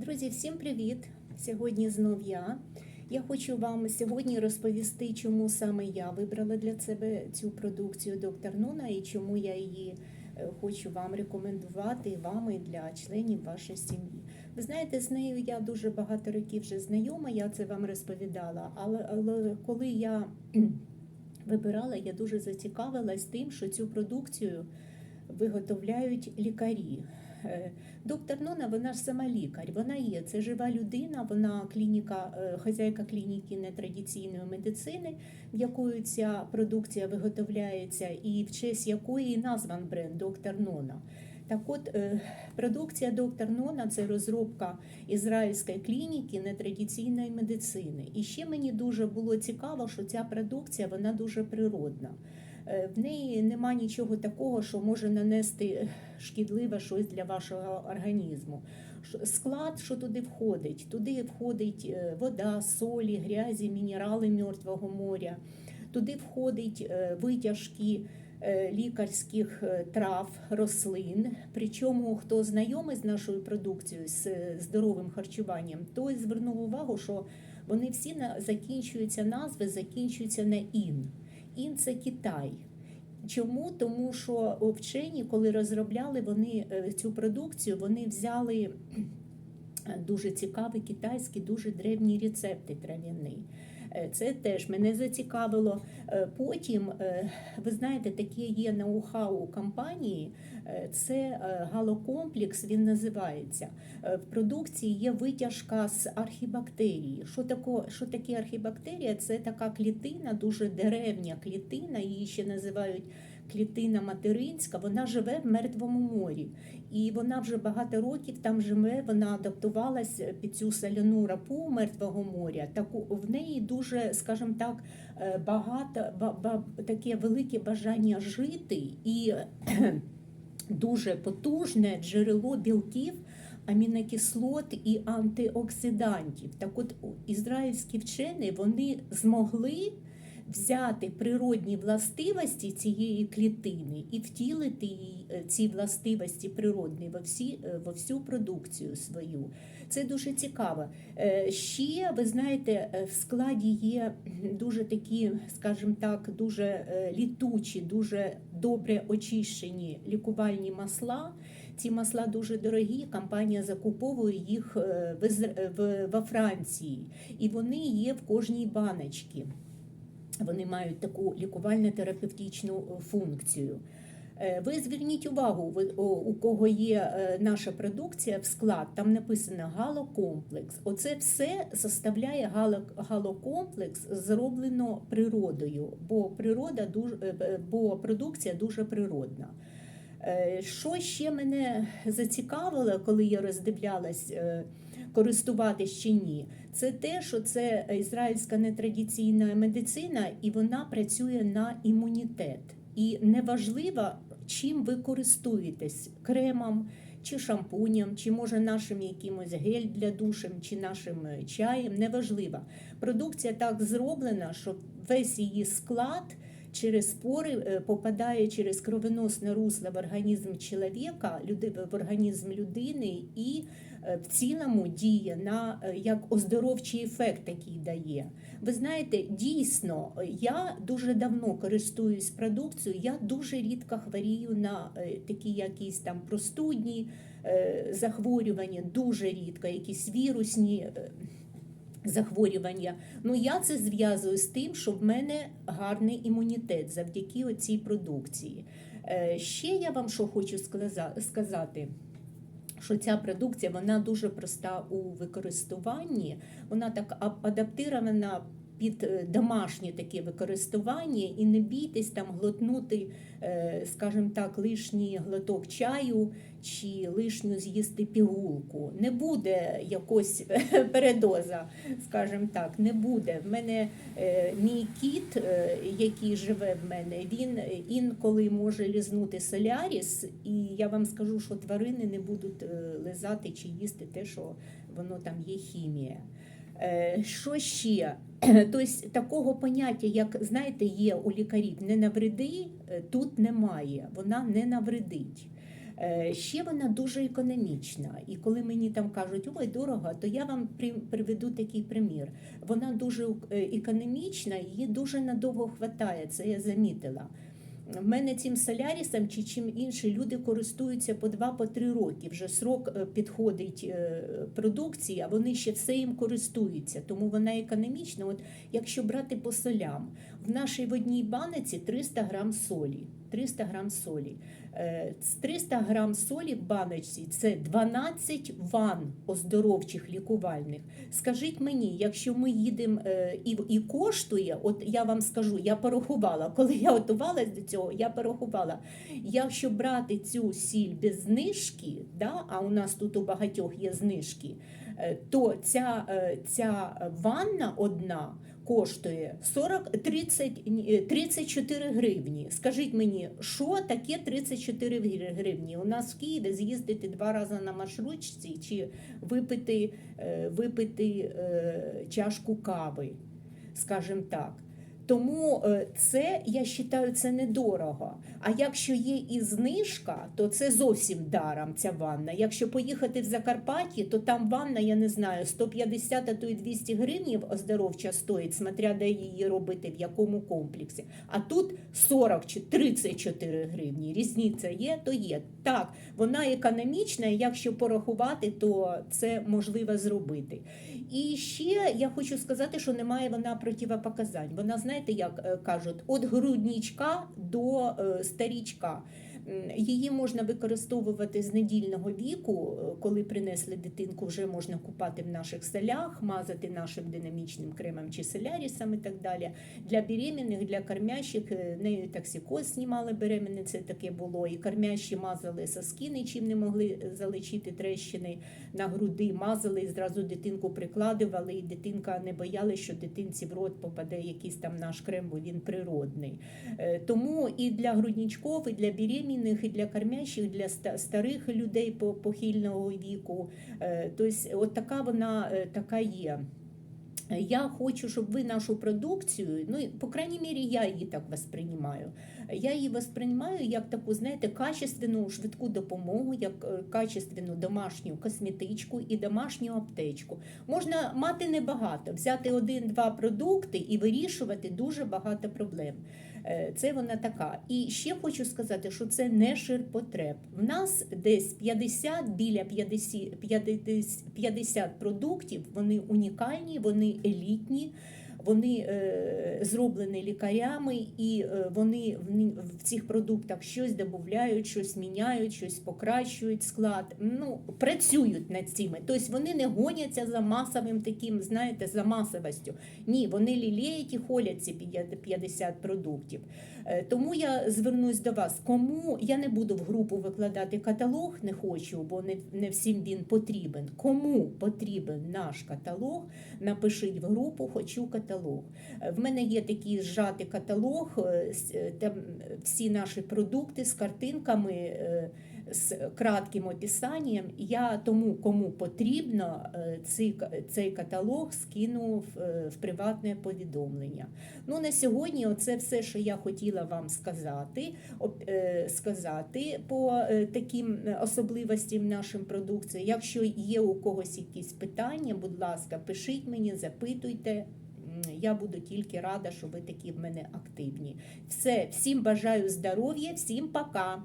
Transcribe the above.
Друзі, всім привіт! Сьогодні знов я. Я хочу вам сьогодні розповісти, чому саме я вибрала для себе цю продукцію доктор Нуна і чому я її е, хочу вам рекомендувати вам і для членів вашої сім'ї. Ви знаєте, з нею я дуже багато років вже знайома, я це вам розповідала. Але, але коли я вибирала, я дуже зацікавилась тим, що цю продукцію виготовляють лікарі. Е, Доктор Нона, вона ж сама лікар, вона є. Це жива людина, вона клініка, е, хазяйка клініки нетрадиційної медицини, в якої ця продукція виготовляється, і в честь якої і назван бренд Доктор Нона. Так от, е, продукція доктор Нона це розробка ізраїльської клініки нетрадиційної медицини. І ще мені дуже було цікаво, що ця продукція вона дуже природна. Е, В неї нема нічого такого, що може нанести шкідливе щось для вашого організму. Склад, що туди входить, туди входить е, вода, солі, грязі, мінерали мертвого моря. Туди входить е, витяжки лікарських трав, рослин. Причому, хто знайомий з нашою продукцією, з здоровим харчуванням, той звернув увагу, що вони всі закінчуються назви, закінчуються на ін. Ін це Китай. Чому? Тому що вчені, коли розробляли вони е, цю продукцію, вони взяли е, дуже цікаві китайські, дуже древні рецепти трав'яні. Е, Це теж мене зацікавило. Е, Потім, е, ви знаєте, таке є ноу-хау компанії, е, це галокомплекс, він називається. В продукції є витяжка з архібактерії. Що таке, що таке архібактерія? Це така клітина, дуже деревня клітина, її ще називають клітина материнська. Вона живе в мертвому морі. І вона вже багато років там живе, вона адаптувалась під цю соляну рапу мертвого моря. Таку в неї дуже, скажімо так, е, багато ба, ба, таке велике бажання жити і дуже потужне джерело білків. Амінокислот і антиоксидантів. Так от ізраїльські вчені вони змогли взяти природні властивості цієї клітини і втілити її, е, ці властивості природні во, всі, е, во всю продукцію свою. Це дуже цікаво. Е, Ще, ви знаєте, в складі є дуже такі, скажімо так, дуже літучі, дуже добре очищені лікувальні масла. Ці масла дуже дорогі. Компанія закуповує їх в в- во Франції, і вони є в кожній баночці. Вони мають таку лікувально-терапевтичну е, функцію. Е, Ви зверніть увагу, у кого є е, наша продукція в склад, там написано галокомплекс. Оце все составляє галокомплекс, зроблено природою, бо природа дуже, бо продукція дуже природна. Що ще мене зацікавило, коли я роздивлялась, користуватись чи ні, це те, що це ізраїльська нетрадиційна медицина, і вона працює на імунітет. І неважливо, чим ви користуєтесь кремом чи шампунем, чи може нашим якимось гель для душем, чи нашим е, чаєм, неважливо. Продукція так зроблена, що весь її склад через спори е, попадає через кровоносне русло в організм чоловіка, в організм людини і е, в цілому діє на е, як оздоровчий ефект такий дає. Ви знаєте, дійсно, е, я дуже давно користуюсь продукцією, я дуже рідко хворію на е, такі якісь там простудні е, захворювання, дуже рідко, якісь вірусні. е, Захворювання. Ну я це зв'язую з тим, що в мене гарний імунітет завдяки цій продукції. Е, Ще я вам що хочу сказати. Що ця продукція вона дуже проста у використуванні, вона так адаптирована під е, домашнє таке використання, і не бійтесь там глотнути, е, скажімо так, лишній глоток чаю чи лишню з'їсти пігулку. Не буде якось передоза, скажімо так, не буде. В мене е, мій кіт, е, який живе в мене, він інколи може лізнути соляріс, і я вам скажу, що тварини не будуть е, лизати чи їсти те, що воно там є хімія. Е, Що ще? Тобто такого поняття, як знаєте, є у лікарів не навреди, е, тут немає, вона не навредить. Е, Ще вона дуже економічна. І коли мені там кажуть, ой, дорого, то я вам при- приведу такий примір. Вона дуже економічна, її дуже надовго хватає. Це я замітила. В мене цим солярісом чи чим інші люди користуються по 2-3 роки. Вже срок е, підходить е, продукції, а вони ще все їм користуються. Тому вона економічна. От якщо брати по солям, в нашій водній баниці 300 грам солі. 300 грам солі. Е, з 300 грам солі в баночці це 12 ван оздоровчих лікувальних. Скажіть мені, якщо ми їдемо е, і, і коштує, от я вам скажу, я порахувала, коли я готувалась до цього, я порахувала, якщо брати цю сіль без знижки, да, а у нас тут у багатьох є знижки, е, то ця, е, ця ванна одна коштує 40, 30, е, 34 гривні. Скажіть мені, що таке 34 гривні? У нас в Києві з'їздити два рази на маршрутці чи випити, е, випити е, чашку кави, скажімо так. Тому е, це, я вважаю, це недорого. А якщо є і знижка, то це зовсім даром ця ванна. Якщо поїхати в Закарпатті, то там ванна, я не знаю, 150, а то і 200 гривнів оздоровча стоїть, смотря де її робити, в якому комплексі. А тут 40 чи 34 гривні. Різниця є, то є. Так, вона економічна, і якщо порахувати, то це можливо зробити. І ще я хочу сказати, що немає вона противопоказань. Вона, знаєте, як е, кажуть, від грудничка до е, старічка. Її можна використовувати з недільного віку, е, коли принесли дитинку, вже можна купати в наших селях, мазати нашим динамічним кремом чи солярісом і так далі. Для беременних, для кормящих е, нею токсикоз знімали беременне, це таке було. І кормящі мазали соски, нічим не могли е, залечити трещини на груди, мазали і зразу дитинку прикладували, і дитинка не боялася, що дитинці в рот попаде якийсь там наш крем, бо він природний. Тому і для грудничков, і для беременних, і для кормящих, для старих людей похильного віку. Тобто, от така вона е, така є. Я хочу, щоб ви нашу продукцію, ну по крайній мірі, я її так восприймаю. Я її восприймаю як таку, знаєте, качественну швидку допомогу, як е, качественну домашню косметичку і домашню аптечку. Можна мати небагато, взяти один-два продукти і вирішувати дуже багато проблем. Е, Це вона така. І ще хочу сказати, що це не ширпотреб. В нас десь 50, біля 50, 50, 50 продуктів, вони унікальні, вони елітні. Вони е, зроблені лікарями, і е, вони в, цих продуктах щось додають, щось міняють, щось покращують склад. Ну, працюють над цими. Тобто вони не гоняться за масовим таким, знаєте, за масовістю. Ні, вони лілеють і холять ці 50 продуктів. Е, Тому я звернусь до вас. Кому я не буду в групу викладати каталог, не хочу, бо не, не всім він потрібен. Кому потрібен наш каталог, напишіть в групу Хочу каталог. Е, В мене є такий зжатий каталог, е, е, там всі наші продукти з картинками. е, З кратким описанням я тому, кому потрібно, цей, каталог скину в, приватне повідомлення. Ну, на сьогодні це все, що я хотіла вам сказати, сказати по таким особливостям нашим продукції. Якщо є у когось якісь питання, будь ласка, пишіть мені, запитуйте. Я буду тільки рада, що ви такі в мене активні. Все, всім бажаю здоров'я, всім пока.